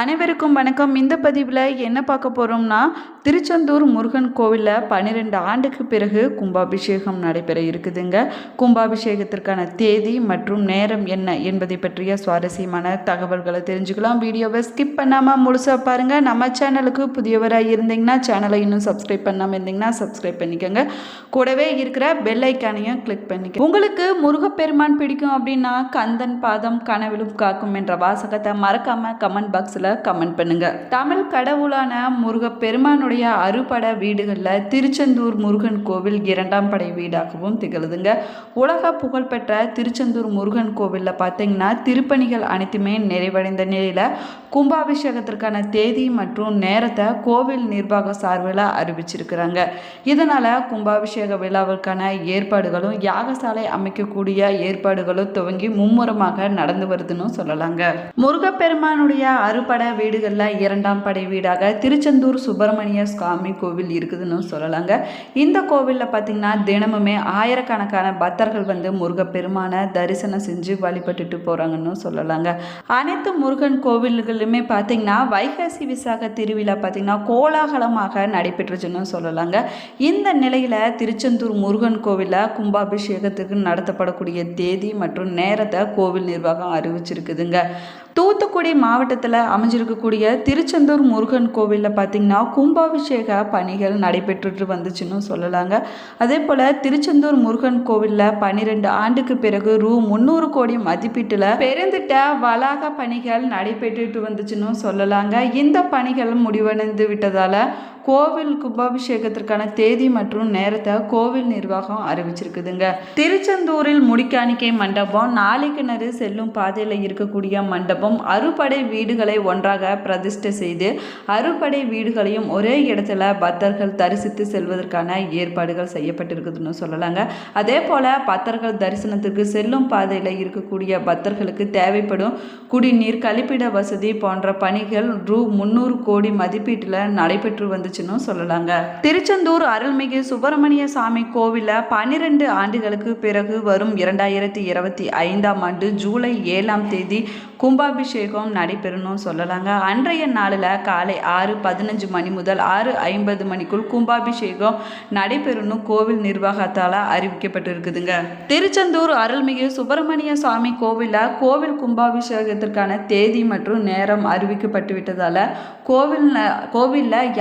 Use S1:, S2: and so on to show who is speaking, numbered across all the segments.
S1: அனைவருக்கும் வணக்கம். இந்த பதிவில் என்ன பார்க்க போகிறோம்னா திருச்செந்தூர் முருகன் கோவிலில் பன்னிரெண்டு ஆண்டுக்கு பிறகு கும்பாபிஷேகம் நடைபெற இருக்குதுங்க. கும்பாபிஷேகத்திற்கான தேதி மற்றும் நேரம் என்ன என்பதை பற்றிய சுவாரஸ்யமான தகவல்களை தெரிஞ்சுக்கலாம். வீடியோவை ஸ்கிப் பண்ணாமல் முழுசாக பாருங்கள் நம்ம சேனலுக்கு புதியவராக இருந்தீங்கன்னா சேனலை இன்னும் சப்ஸ்கிரைப் பண்ணாமல் இருந்தீங்கன்னா சப்ஸ்கிரைப் பண்ணிக்கோங்க. கூடவே இருக்கிற பெல் ஐக்கானையும் கிளிக் பண்ணிக்க. உங்களுக்கு முருகப்பெருமான் பிடிக்கும் அப்படின்னா கந்தன் பாதம் கனவிலும் காக்கும் என்ற வாசகத்தை மறக்காமல் கமெண்ட் பாக்ஸில் கமெண்ட் பண்ணுங்க. தமிழ் கடவுளான முருகப்பெருமானுடைய அறுபட வீடுகளில் திருச்செந்தூர் முருகன் கோவில் இரண்டாம் படை வீடாகவும் திகழுதுங்க. உலக புகழ்பெற்ற திருச்செந்தூர் முருகன் கோவிலில் பார்த்தீங்கன்னா திருப்பணிகள் அனைத்துமே நிறைவடைந்த நிலையில் கும்பாபிஷேகத்திற்கான தேதி மற்றும் நேரத்தை கோவில் நிர்வாக சார்பில் அறிவிச்சிருக்கிறாங்க. இதனால் கும்பாபிஷேக விழாவிற்கான ஏற்பாடுகளும் யாகசாலை அமைக்கக்கூடிய ஏற்பாடுகளும் துவங்கி மும்முரமாக நடந்து வருதுன்னு சொல்லலாங்க. முருகப்பெருமானுடைய அறுபட வீடுகளில் இரண்டாம் படை வீடாக திருச்செந்தூர் சுப்பிரமணிய சுவாமி கோவில் இருக்குதுன்னு சொல்லலாங்க. இந்த கோவிலில் பார்த்தீங்கன்னா தினமுமே ஆயிரக்கணக்கான பக்தர்கள் வந்து முருகப்பெருமானை தரிசனம் செஞ்சு வழிபட்டுட்டு போகிறாங்கன்னு சொல்லலாங்க. அனைத்து முருகன் கோவில்களுமே பார்த்திங்கன்னா வைகாசி விசாக திருவிழா பார்த்தீங்கன்னா கோலாகலமாக நடைபெற்றுச்சுன்னு சொல்லலாங்க. இந்த நிலையில் திருச்செந்தூர் முருகன் கோவிலில் கும்பாபிஷேகத்துக்கு நடத்தப்படக்கூடிய தேதி மற்றும் நேரத்தை கோவில் நிர்வாகம் அறிவிச்சிருக்குதுங்க. தூத்துக்குடி மாவட்டத்தில் அமைஞ்சிருக்கக்கூடிய திருச்செந்தூர் முருகன் கோவிலில் பார்த்திங்கன்னா கும்பாபிஷேக பணிகள் நடைபெற்றுட்டு வந்துச்சுன்னு சொல்லலாங்க. அதே போல் திருச்செந்தூர் முருகன் கோவிலில் பன்னிரெண்டு ஆண்டுக்கு பிறகு ரூ முந்நூறு கோடி மதிப்பீட்டில் பெருந்திட்ட வளாக பணிகள் நடைபெற்றுட்டு வந்துச்சுன்னு சொல்லலாங்க. இந்த பணிகள் முடிவடைந்து விட்டதால் கோவில் கும்பாபிஷேகத்திற்கான தேதி மற்றும் நேரத்தை கோவில் நிர்வாகம் அறிவிச்சிருக்குதுங்க. திருச்செந்தூரில் முடிக்காணிக்கை மண்டபம் நாளை செல்லும் பாதையில் இருக்கக்கூடிய மண்டபம் அறுபடை வீடுகளை ஒன்றாக பிரதிஷ்டை செய்து அறுபடை வீடுகளையும் ஒரே இடத்துல பக்தர்கள் தரிசித்து செல்வதற்கான ஏற்பாடுகள் செய்யப்பட்டிருக்குதுன்னு சொல்லலாங்க. அதே போல் பக்தர்கள் தரிசனத்திற்கு செல்லும் பாதையில் இருக்கக்கூடிய பக்தர்களுக்கு தேவைப்படும் குடிநீர் கழிப்பிட வசதி போன்ற பணிகள் ரூ முந்நூறு கோடி மதிப்பீட்டில் நடைபெற்று வந்து வந்துச்சுன்னு சொல்லலாங்க. திருச்செந்தூர் அருள்மிகு சுப்பிரமணிய சாமி கோவிலில் பன்னிரெண்டு ஆண்டுகளுக்கு பிறகு வரும் இரண்டாயிரத்தி இருபத்தி ஐந்தாம் ஆண்டு ஜூலை ஏழாம் தேதி கும்பாபிஷேகம் நடைபெறணும் சொல்லலாங்க. அன்றைய நாளில் காலை ஆறு பதினஞ்சு மணி முதல் ஆறு ஐம்பது மணிக்குள் கும்பாபிஷேகம் நடைபெறணும் கோவில் நிர்வாகத்தால் அறிவிக்கப்பட்டிருக்குதுங்க. திருச்செந்தூர் அருள்மிகு சுப்பிரமணிய சுவாமி கோவிலில் கோவில் கும்பாபிஷேகத்திற்கான தேதி மற்றும் நேரம் அறிவிக்கப்பட்டு விட்டதால் கோவில் கோவிலில்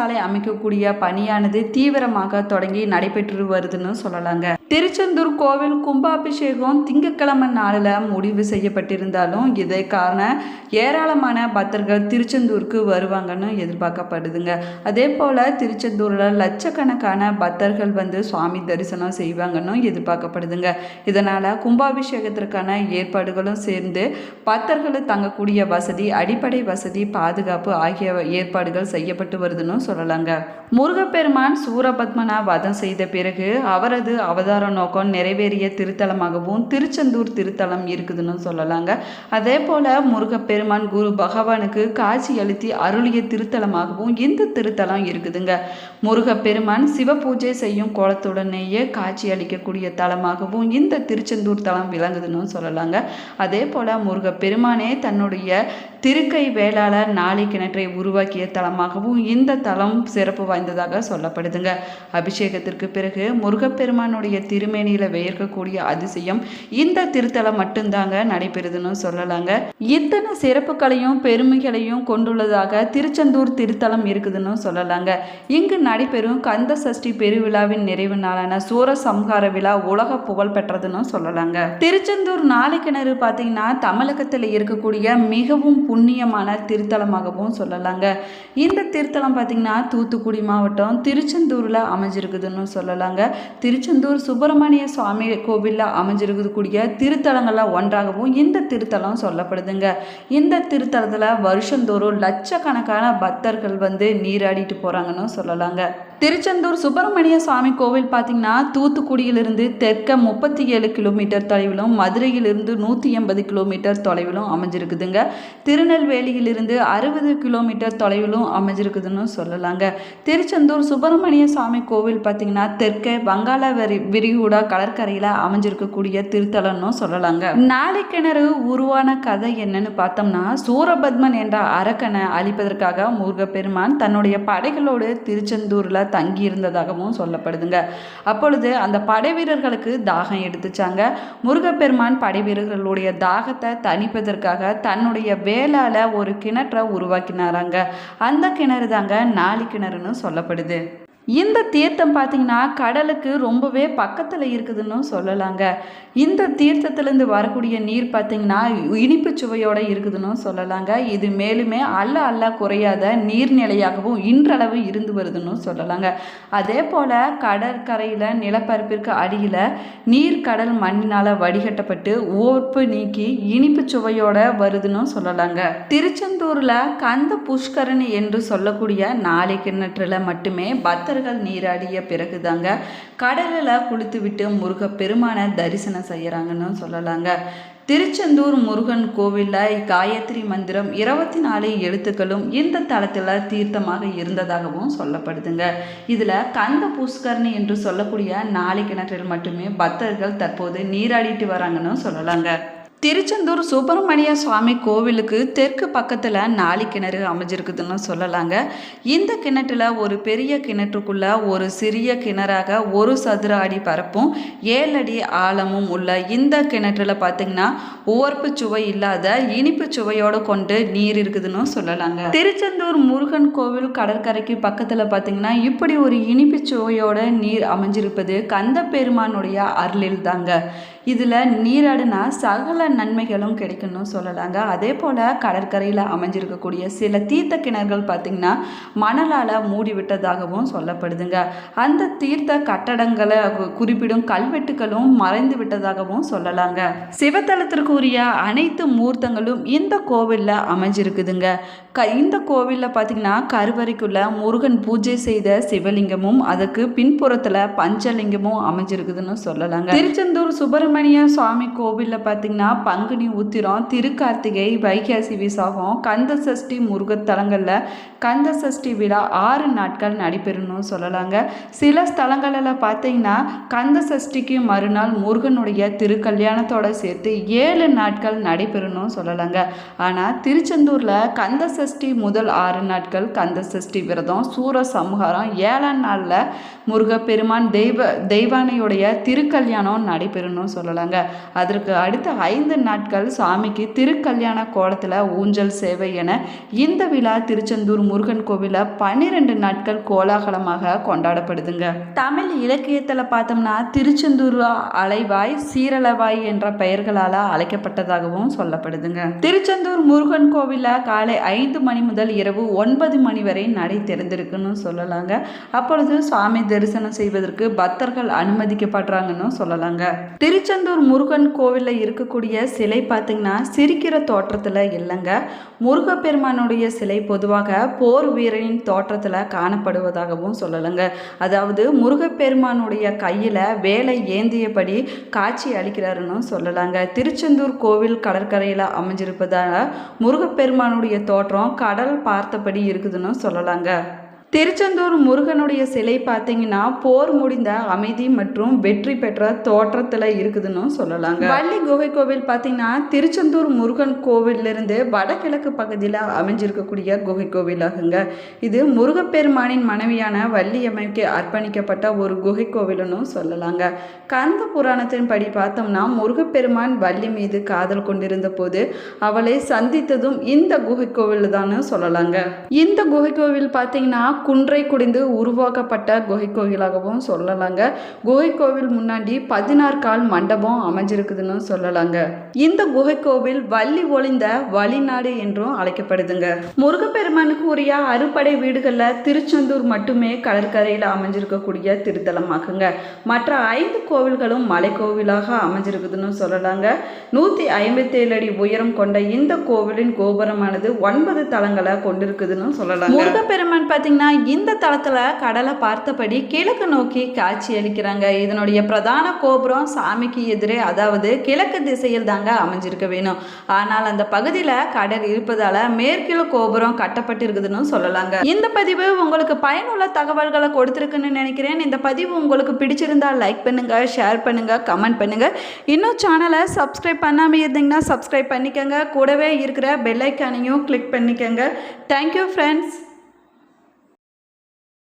S1: சாலை அமைக்கக்கூடிய பணியானது தீவிரமாக தொடங்கி நடைபெற்று வருதுன்னு சொல்லலாங்க. திருச்செந்தூர் கோவில் கும்பாபிஷேகம் திங்கட்கிழமை நாளில் முடிவு செய்யப்பட்டிருந்தாலும் இதை காரண ஏராளமான பக்தர்கள் திருச்செந்தூருக்கு வருவாங்கன்னு எதிர்பார்க்கப்படுதுங்க. அதே போல் திருச்செந்தூரில் லட்சக்கணக்கான பக்தர்கள் வந்து சுவாமி தரிசனம் செய்வாங்கன்னு எதிர்பார்க்கப்படுதுங்க. இதனால் கும்பாபிஷேகத்திற்கான ஏற்பாடுகளும் சேர்ந்து பக்தர்கள் தங்கக்கூடிய வசதி அடிப்படை வசதி பாதுகாப்பு ஆகிய ஏற்பாடுகள் செய்யப்பட்டு வருதுன்னு சொல்லலாங்க. முருகப்பெருமான் சூரபத்மனா வதம் செய்த பிறகு அவரது அவதார நோக்கம் நிறைவேறிய திருத்தலமாகவும் திருச்செந்தூர் திருத்தலம் இருக்குதுன்னு சொல்லலாங்க. அதே போல் முருகப்பெருமான் குரு பகவானுக்கு காட்சி அளித்து அருளிய திருத்தலமாகவும் இந்த திருத்தலம் இருக்குதுங்க. முருகப்பெருமான் சிவ பூஜை செய்யும் கோலத்துடனேயே காட்சி அளிக்கக்கூடிய தலமாகவும் இந்த திருச்செந்தூர் தலம் விளங்குதுன்னு சொல்லலாங்க. அதே போல் முருகப்பெருமானே தன்னுடைய திருக்கை வேளாளர் நாளை கிணற்றை உருவாக்கிய தலமாகவும் இந்த தலம் சிறப்பு வாய்ந்ததாக சொல்லப்படுதுங்க. அபிஷேகத்திற்கு பிறகு முருகப்பெருமானுடைய திருமேனியில் வியர்க்கக்கூடிய அதிசயம் இந்த திருத்தலம் மட்டும்தாங்க நடைபெறுதுன்னு சொல்லலாங்க. இத்தனை சிறப்புகளையும் பெருமைகளையும் கொண்டுள்ளதாக திருச்செந்தூர் திருத்தலம் இருக்குதுன்னு சொல்லலாங்க. இங்கு நடைபெறும் கந்த சஷ்டி பெருவிழாவின் நிறைவு நாளான சூரசம்ஹார விழா உலக புகழ் பெற்றதுன்னு சொல்லலாங்க. திருச்செந்தூர் நாளை கிணறு பார்த்தீங்கன்னா தமிழகத்தில் இருக்கக்கூடிய மிகவும் புண்ணியமான திருத்தலமாகவும் சொல்லலாங்க. இந்த திருத்தலம் பார்த்திங்கன்னா தூத்துக்குடி மாவட்டம் திருச்செந்தூரில் அமைஞ்சிருக்குதுன்னு சொல்லலாங்க. திருச்செந்தூர் சுப்பிரமணிய சுவாமி கோவிலில் அமைஞ்சிருக்கக்கூடிய திருத்தலங்களில் ஒன்றாகவும் இந்த திருத்தலம் சொல்லப்படுதுங்க. இந்த திருத்தலத்தில் வருஷந்தோறும் லட்சக்கணக்கான பக்தர்கள் வந்து நீராடிட்டு போகிறாங்கன்னு சொல்லலாங்க. திருச்செந்தூர் சுப்பிரமணிய சுவாமி கோவில் பார்த்தீங்கன்னா தூத்துக்குடியிலிருந்து தெற்க முப்பத்தி ஏழு கிலோமீட்டர் தொலைவிலும் மதுரையிலிருந்து நூற்றி எண்பது கிலோமீட்டர் தொலைவிலும் அமைஞ்சிருக்குதுங்க. திருநெல்வேலியிலிருந்து அறுபது கிலோமீட்டர் தொலைவிலும் அமைஞ்சிருக்குதுன்னு சொல்லலாங்க. திருச்செந்தூர் சுப்பிரமணிய சுவாமி கோவில் பார்த்தீங்கன்னா தெற்கே வங்காள விரி விரிகுடா கடற்கரையில் அமைஞ்சிருக்கக்கூடிய திருத்தலம்னு சொல்லலாங்க. நாளை கிணறு உருவான கதை என்னன்னு பார்த்தோம்னா சூரபத்மன் என்ற அரக்கனை அழிப்பதற்காக முருகப்பெருமான் தன்னுடைய படைகளோடு திருச்செந்தூரில் தங்கி இருந்ததாகவும் சொல்லப்படுதுங்க. அப்பொழுது அந்த படை வீரர்களுக்கு தாகம் எடுத்துச்சாங்க. முருகப்பெருமான் படை வீரர்களுடைய தாகத்தை தணிப்பதற்காக தன்னுடைய வேலால ஒரு கிணற்றை உருவாக்கினாராங்க. அந்த கிணறு தாங்க நாளி கிணறுன்னு சொல்லப்படுது. இந்த தீர்த்தம் பார்த்தீங்கன்னா கடலுக்கு ரொம்பவே பக்கத்தில் இருக்குதுன்னு சொல்லலாங்க. இந்த தீர்த்தத்திலேருந்து வரக்கூடிய நீர் பார்த்தீங்கன்னா இனிப்பு சுவையோடு இருக்குதுன்னு சொல்லலாங்க. இது மேலுமே அல்ல அல்ல குறையாத நீர்நிலையாகவும் இன்றளவு இருந்து வருதுன்னு சொல்லலாங்க. அதே போல் கடற்கரையில் நிலப்பரப்பிற்கு அடியில் நீர் கடல் மண்ணினால் வடிகட்டப்பட்டு ஓர்ப்பு நீக்கி இனிப்பு சுவையோட வருதுன்னு சொல்லலாங்க. திருச்செந்தூரில் கந்த புஷ்கரணி என்று சொல்லக்கூடிய நாளை கிணற்றில் மட்டுமே பக்தர்கள் நீராடிய பிறகுதாங்க. கடலில் குளித்து விட்டு முருக பெருமான தரிசனம் செய்கிறாங்கன்னு சொல்லலாங்க. திருச்செந்தூர் முருகன் கோவிலில் காயத்ரி மந்திரம் இருபத்தி நாலு எழுத்துக்களும் இந்த தளத்தில் தீர்த்தமாக இருந்ததாகவும் சொல்லப்படுதுங்க. இதில் கந்த புஷ்கரணி என்று சொல்லக்கூடிய நாளை கிணற்றில் மட்டுமே பக்தர்கள் தற்போது நீராடிட்டு வராங்கன்னு சொல்லலாங்க. திருச்செந்தூர் சுப்பிரமணிய சுவாமி கோவிலுக்கு தெற்கு பக்கத்தில் நாளி கிணறு அமைஞ்சிருக்குதுன்னு சொல்லலாங்க. இந்த கிணற்றில் ஒரு பெரிய கிணற்றுக்குள்ள ஒரு சிறிய கிணறாக ஒரு சதுர அடி பரப்பும் ஏழு அடி ஆழமும் உள்ள இந்த கிணற்றில் பார்த்தீங்கன்னா உவர்ப்பு சுவை இல்லாத இனிப்பு சுவையோடு கொண்டு நீர் இருக்குதுன்னு சொல்லலாங்க. திருச்செந்தூர் முருகன் கோவில் கடற்கரைக்கு பக்கத்தில் பார்த்தீங்கன்னா இப்படி ஒரு இனிப்பு சுவையோட நீர் அமைஞ்சிருப்பது கந்த பெருமானுடைய அருளில் தாங்க. இதில் நீராடினா சகல நன்மைகளும் கிடைக்கும்னு சொல்லலாங்க. அதே போல் கடற்கரையில் அமைஞ்சிருக்கக்கூடிய சில தீர்த்த கிணறுகள் பார்த்திங்கன்னா மணலால் மூடி விட்டதாகவும் சொல்லப்படுதுங்க. அந்த தீர்த்த கட்டடங்களை குறிப்பிடும் கல்வெட்டுகளும் மறைந்து விட்டதாகவும் சொல்லலாங்க. சிவத்தலத்திற்குரிய அனைத்து மூர்த்தங்களும் இந்த கோவிலில் அமைஞ்சிருக்குதுங்க. க இந்த கோவிலில் பார்த்திங்கன்னா கருவறைக்குள்ள முருகன் பூஜை செய்த சிவலிங்கமும் அதுக்கு பின்புறத்தில் பஞ்சலிங்கமும் அமைஞ்சிருக்குதுன்னு சொல்லலாங்க. திருச்செந்தூர் சுப்பிரமணிய சுவாமி கோவிலில் பார்த்திங்கன்னா பங்குனி உத்திரம் திருக்கார்த்திகை வைகாசி விசாகம் கந்த சஷ்டி முருகத்தலங்களில் கந்த சஷ்டி விழா ஆறு நாட்கள் நடைபெறணும்னு சொல்லலாங்க. சில ஸ்தலங்களில் பார்த்தீங்கன்னா கந்த சஷ்டிக்கு மறுநாள் முருகனுடைய திருக்கல்யாணத்தோடு சேர்த்து ஏழு நாட்கள் நடைபெறணும்னு சொல்லலாங்க. ஆனால் திருச்செந்தூரில் கந்த சஷ்டி முதல் ஆறு நாட்கள் கந்த சஷ்டி விரதம் சூர சம்ஹாரம் ஏழாம் நாளில் முருகப்பெருமான் தெய்வ தெய்வானையுடைய திருக்கல்யாணம் நடைபெறணும்னு சொல்லலாங்க. அதற்கு அடுத்த ஐந்து நாட்கள் சாமிக்கு திருக்கல்யாண கோலத்தில் ஊஞ்சல் சேவை என இந்த விழா திருச்செந்தூர் முருகன் கோவிலில் பன்னிரெண்டு நாட்கள் கோலாகலமாக கொண்டாடப்படுதுங்க. தமிழ் இலக்கியத்தில் பார்த்தோம்னா திருச்செந்தூர் அலைவாய் சீரலவாய் என்ற பெயர்களால் அழைக்கப்பட்டதாகவும் சொல்லப்படுதுங்க. திருச்செந்தூர் முருகன் கோவிலில் காலை ஐந்து மணி முதல் இரவு ஒன்பது மணி வரை நடை திறந்திருக்குன்னு சொல்லலாங்க. அப்பொழுது சுவாமி தரிசனம் செய்வதற்கு பக்தர்கள் அனுமதிக்கப்படுறாங்கன்னு சொல்லலாங்க. திருச்செந்தூர் திருச்செந்தூர் முருகன் கோவிலில் இருக்கக்கூடிய சிலை பார்த்திங்கன்னா சிரிக்கிற தோற்றத்தில் இல்லைங்க. முருகப்பெருமானுடைய சிலை பொதுவாக போர் வீரனின் தோற்றத்தில் காணப்படுவதாகவும் சொல்லலைங்க. அதாவது முருகப்பெருமானுடைய கையில் வேலை ஏந்தியபடி காட்சி அளிக்கிறாருன்னு சொல்லலாங்க. திருச்செந்தூர் கோவில் கடற்கரையில் அமைஞ்சிருப்பதால் முருகப்பெருமானுடைய தோற்றம் கடல் பார்த்தபடி இருக்குதுன்னு சொல்லலாங்க. திருச்செந்தூர் முருகனுடைய சிலை பார்த்தீங்கன்னா போர் முடிந்த அமைதி மற்றும் வெற்றி பெற்ற தோற்றத்தில் இருக்குதுன்னு சொல்லலாங்க. வள்ளி குகை கோவில் பார்த்தீங்கன்னா திருச்செந்தூர் முருகன் கோவிலிருந்து வடகிழக்கு பகுதியில் அமைஞ்சிருக்கக்கூடிய குகை கோவிலாகுங்க. இது முருகப்பெருமானின் மனைவியான வள்ளியம்மைக்கு அர்ப்பணிக்கப்பட்ட ஒரு குகை கோவில்னு சொல்லலாங்க. கந்த புராணத்தின் படி பார்த்தோம்னா முருகப்பெருமான் வள்ளி மீது காதல் கொண்டிருந்த போது அவளை சந்தித்ததும் இந்த குகை கோவில் தான் சொல்லலாங்க. இந்த குகை கோவில் பார்த்தீங்கன்னா குன்றை குடிந்து உருவாக்கப்பட்ட குகை கோவிலாகவும் சொல்லலாங்க. குகை கோவில் முன்னாடி பதினாறு கால் மண்டபம் அமைஞ்சிருக்குதுன்னு சொல்லலாங்க. இந்த குகை கோவில் வள்ளி ஒளிந்த வழிநாடு என்றும் அழைக்கப்படுதுங்க. முருகப்பெருமானுக்கு உரிய அறுபடை வீடுகளில் திருச்செந்தூர் மட்டுமே கடற்கரையில் அமைஞ்சிருக்கக்கூடிய திருத்தலமாகுங்க மற்ற ஐந்து கோவில்களும் மலை கோவிலாக அமைஞ்சிருக்குதுன்னு சொல்லலாங்க. நூற்றி ஐம்பத்தேழு அடி உயரம் கொண்ட இந்த கோவிலின் கோபுரமானது ஒன்பது தலங்களை கொண்டிருக்குதுன்னு சொல்லலாம் முருகப்பெருமான் பார்த்தீங்கன்னா இந்த தளத்தில் கடலை பார்த்தபடி கிழக்கு நோக்கி காட்சி அளிக்கிறாங்க. இதனுடைய பிரதான கோபுரம் சாமிக்கு எதிரே அதாவது கிழக்கு திசையில் தாங்க அமைஞ்சிருக்க வேணும். ஆனால் அந்த பகுதியில் கடல் இருப்பதால் மேற்கில கோபுரம் கட்டப்பட்டிருக்குதுன்னு சொல்லலாங்க. இந்த பதிவு உங்களுக்கு பயனுள்ள தகவல்களை கொடுத்துருக்குன்னு நினைக்கிறேன். இந்த பதிவு உங்களுக்கு பிடிச்சிருந்தா லைக் பண்ணுங்க ஷேர் பண்ணுங்க கமெண்ட் பண்ணுங்க. இன்னும் சேனலை சப்ஸ்கிரைப் பண்ணாமல் இருந்தீங்கன்னா சப்ஸ்கிரைப் பண்ணிக்கோங்க. கூடவே இருக்கிற பெல்லைக்கானையும் கிளிக் பண்ணிக்கோங்க. Thank you friends